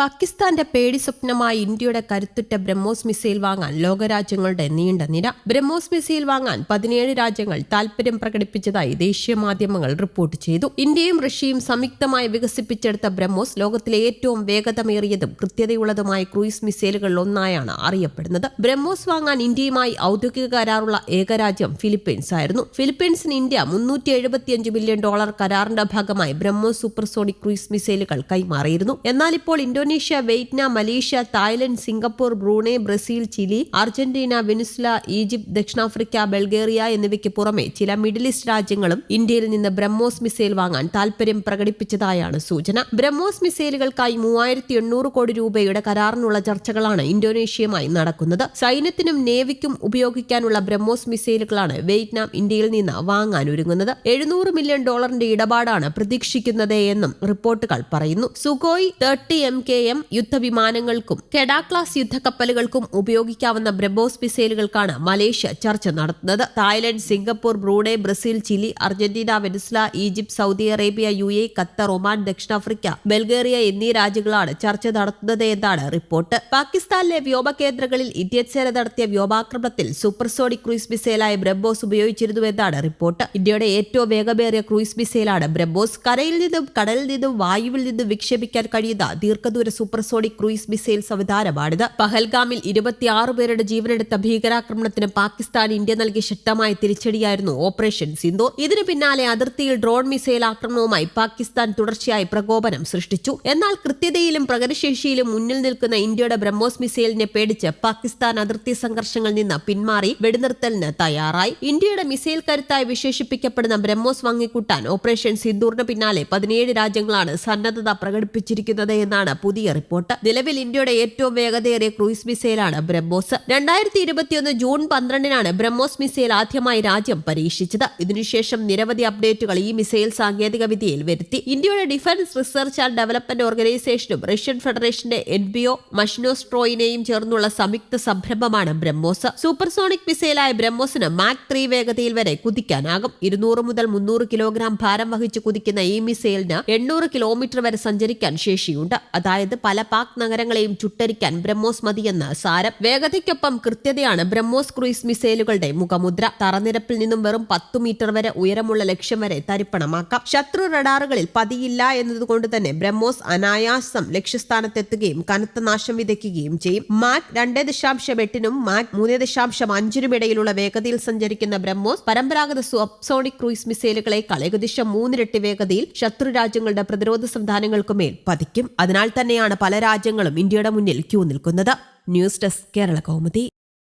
പാകിസ്ഥാന്റെ പേടി സ്വപ്നമായ ഇന്ത്യയുടെ കരുത്തുറ്റ ബ്രഹ്മോസ് മിസൈൽ വാങ്ങാൻ ലോകരാജ്യങ്ങളുടെ നീണ്ട നിര. ബ്രഹ്മോസ് മിസൈൽ വാങ്ങാൻ പതിനേഴ് രാജ്യങ്ങൾ താൽപര്യം പ്രകടിപ്പിച്ചതായി ദേശീയ മാധ്യമങ്ങൾ റിപ്പോർട്ട് ചെയ്തു. ഇന്ത്യയും റഷ്യയും സംയുക്തമായി വികസിപ്പിച്ചെടുത്ത ബ്രഹ്മോസ് ലോകത്തിലെ ഏറ്റവും വേഗതമേറിയതും കൃത്യതയുള്ളതുമായ ക്രൂയിസ് മിസൈലുകളിൽ ഒന്നായാണ് അറിയപ്പെടുന്നത്. ബ്രഹ്മോസ് വാങ്ങാൻ ഇന്ത്യയുമായി ഔദ്യോഗിക കരാറുള്ള ഏക രാജ്യം ഫിലിപ്പീൻസ് ആയിരുന്നു. ഫിലിപ്പീൻസിന് ഇന്ത്യ മുന്നൂറ്റി എഴുപത്തിയഞ്ച് ബില്യൺ ഡോളർ കരാറിന്റെ ഭാഗമായി ബ്രഹ്മോസ് സൂപ്പർസോണിക് ക്രൂയിസ് മിസൈലുകൾ കൈമാറിയിരുന്നു. എന്നാൽ ഇപ്പോൾ Indonesia Vietnam Malaysia Thailand Singapore Brunei Brazil Chile Argentina Venezuela Egypt ദക്ഷിണാഫ്രിക്ക ബൾഗേറിയ എന്നിവയ്ക്ക് പുറമെ ചില മിഡിൽ ഈസ്റ്റ് രാജ്യങ്ങളും ഇന്ത്യയിൽ നിന്ന് ബ്രഹ്മോസ് മിസൈൽ വാങ്ങാൻ താൽപര്യം പ്രകടിപ്പിച്ചതായാണ് സൂചന. ബ്രഹ്മോസ് മിസൈലുകൾക്കായി മൂവായിരത്തി എണ്ണൂറ് കോടി രൂപയുടെ കരാറിനുള്ള ചർച്ചകളാണ് ഇന്തോനേഷ്യയുമായി നടക്കുന്നത്. സൈന്യത്തിനും നേവിക്കും ഉപയോഗിക്കാനുള്ള ബ്രഹ്മോസ് മിസൈലുകളാണ് വിയറ്റ്നാം ഇന്ത്യയിൽ നിന്ന് വാങ്ങാൻ ഒരുങ്ങുന്നത്. എഴുന്നൂറ് മില്യൺ ഡോളറിന്റെ ഇടപാടാണ് പ്രതീക്ഷിക്കുന്നത് എന്നും റിപ്പോർട്ടുകൾ പറയുന്നു. Sukhoi thirty M K M യുദ്ധവിമാനങ്ങൾക്കും Kedah class യുദ്ധക്കപ്പലുകൾക്കും ഉപയോഗിക്കാവുന്ന ബ്രബോസ് മിസൈലുകൾക്കാണ് മലേഷ്യ ചർച്ച നടത്തുന്നത്. Thailand Singapore Brunei Brazil Chile Argentina Venezuela Egypt Saudi Arabia U A Qatar Oman ദക്ഷിണാഫ്രിക്ക ബൾഗേറിയ എന്നീ രാജ്യങ്ങളാണ് ചർച്ച നടത്തുന്നത് എന്നാണ് റിപ്പോർട്ട്. പാകിസ്ഥാനിലെ വ്യോമ കേന്ദ്രങ്ങളിൽ ഇന്ത്യൻ സേന നടത്തിയ വ്യോമാക്രമണത്തിൽ സൂപ്പർസോണിക് ക്രൂയിസ് മിസൈലായ ബ്രഹ്മോസ് ഉപയോഗിച്ചിരുന്നുവെന്നാണ് റിപ്പോർട്ട്. ഇന്ത്യയുടെ ഏറ്റവും വേഗമേറിയ ക്രൂയിസ് മിസൈലാണ് ബ്രബോസ്. കരയിൽ നിന്നും കടലിൽ നിന്നും വായുവിൽ നിന്നും വിക്ഷേപിക്കാൻ കഴിയുന്ന ദീർഘദൂര സൂപ്പർസോണിക് ക്രൂയിസ് മിസൈൽ സംവിധാനമാണിത്. പഹൽഗാമിൽ ഇരുപത്തിയാറ് പേരുടെ ജീവനെടുത്ത ഭീകരാക്രമണത്തിന് പാകിസ്ഥാൻ ഇന്ത്യ നൽകിയ ശക്തമായ തിരിച്ചടിയായിരുന്നു ഓപ്പറേഷൻ സിന്ധു. ഇതിനു പിന്നാലെ അതിർത്തിയിൽ ഡ്രോൺ മിസൈൽ ആക്രമണവുമായി പാകിസ്ഥാൻ തുടർച്ചയായി പ്രകോപനം സൃഷ്ടിച്ചു. എന്നാൽ കൃത്യതയിലും പ്രകടശേഷിയിലും മുന്നിൽ നിൽക്കുന്ന ഇന്ത്യയുടെ ബ്രഹ്മോസ് മിസൈലിനെ പേടിച്ച് പാകിസ്ഥാൻ അതിർത്തി സംഘർഷങ്ങളിൽ നിന്ന് പിന്മാറി വെടിനിർത്തലിന് തയ്യാറായി. ഇന്ത്യയുടെ മിസൈൽ കരുത്തായി വിശേഷിപ്പിക്കപ്പെടുന്ന ബ്രഹ്മോസ് വാങ്ങിക്കൂട്ടാൻ ഓപ്പറേഷൻ സിന്ദൂറിന് പിന്നാലെ പതിനേഴ് രാജ്യങ്ങളാണ് സന്നദ്ധത പ്രകടിപ്പിച്ചിരിക്കുന്നത് എന്നാണ് പുതിയ റിപ്പോർട്ട്. നിലവിൽ ഇന്ത്യയുടെ ഏറ്റവും വേഗതയേറിയ ക്രൂയിസ് മിസൈലാണ് ബ്രഹ്മോസ്. രണ്ടായിരത്തി ഇരുപത്തിയൊന്ന് ജൂൺ പന്ത്രണ്ടിനാണ് ബ്രഹ്മോസ് മിസൈൽ ആദ്യമായി രാജ്യം പരീക്ഷിച്ചത്. ഇതിനുശേഷം നിരവധി അപ്ഡേറ്റുകൾ ഈ മിസൈൽ സാങ്കേതിക വിദ്യയിൽ വരുത്തി. ഇന്ത്യയുടെ ഡിഫൻസ് റിസർച്ച് ആൻഡ് ഡെവലപ്മെന്റ് ഓർഗനൈസേഷനും റഷ്യൻ ഫെഡറേഷന്റെ എൻബിഒ മഷ്നോസ്ട്രോയിനെയും ചേർന്നുള്ള സംയുക്ത സംരംഭമാണ് ബ്രഹ്മോസ്. സൂപ്പർസോണിക് മിസൈലായ ബ്രഹ്മോസിന് മാക് ത്രീ വേഗതയിൽ വരെ കുതിക്കാനാകും. ഇരുന്നൂറ് മുതൽ മുന്നൂറ് കിലോഗ്രാം ഭാരം വഹിച്ച് കുതിക്കുന്ന ഈ മിസൈലിന് എണ്ണൂറ് കിലോമീറ്റർ വരെ സഞ്ചരിക്കാൻ ശേഷിയുണ്ട്. അതായത് പല പാക് നഗരങ്ങളെയും ചുട്ടരിക്കാൻ ബ്രഹ്മോസ് മതിയെന്ന് സാരം. വേഗതയ്ക്കൊപ്പം കൃത്യതയാണ് ബ്രഹ്മോസ് ക്രൂയിസ് മിസൈലുകളുടെ മുഖമുദ്ര. തറനിരപ്പിൽ നിന്നും വെറും പത്തു മീറ്റർ വരെ ഉയരമുള്ള ലക്ഷ്യം വരെ തരിപ്പണമാക്കാം. ശത്രു റഡാറുകളിൽ പതിയില്ല എന്നതുകൊണ്ട് തന്നെ ബ്രഹ്മോസ് അനായാസം ലക്ഷ്യസ്ഥാനത്തെത്തുകയും കനത്ത നാശം വിതയ്ക്കുകയും ചെയ്യും. മാക് രണ്ട് ദശാംശം എട്ടിനും മാക് മൂന്ന് ദശാംശം അഞ്ചിനും ഇടയിലുള്ള വേഗതയിൽ സഞ്ചരിക്കുന്ന ബ്രഹ്മോസ് പരമ്പരാഗത സോണിക് ക്രൂയിസ് മിസൈലുകളെക്കാൾ ഏകദേശം മൂന്നിരട്ടി വേഗതയിൽ ശത്രു രാജ്യങ്ങളുടെ പ്രതിരോധ സംവിധാനങ്ങൾക്കുമേൽ പതിക്കും. അതിനാൽ തന്നെയാണ് പല രാജ്യങ്ങളും ഇന്ത്യയുടെ മുന്നിൽ ക്യൂ നിൽക്കുന്നത്. News desk Kerala Kaumudi.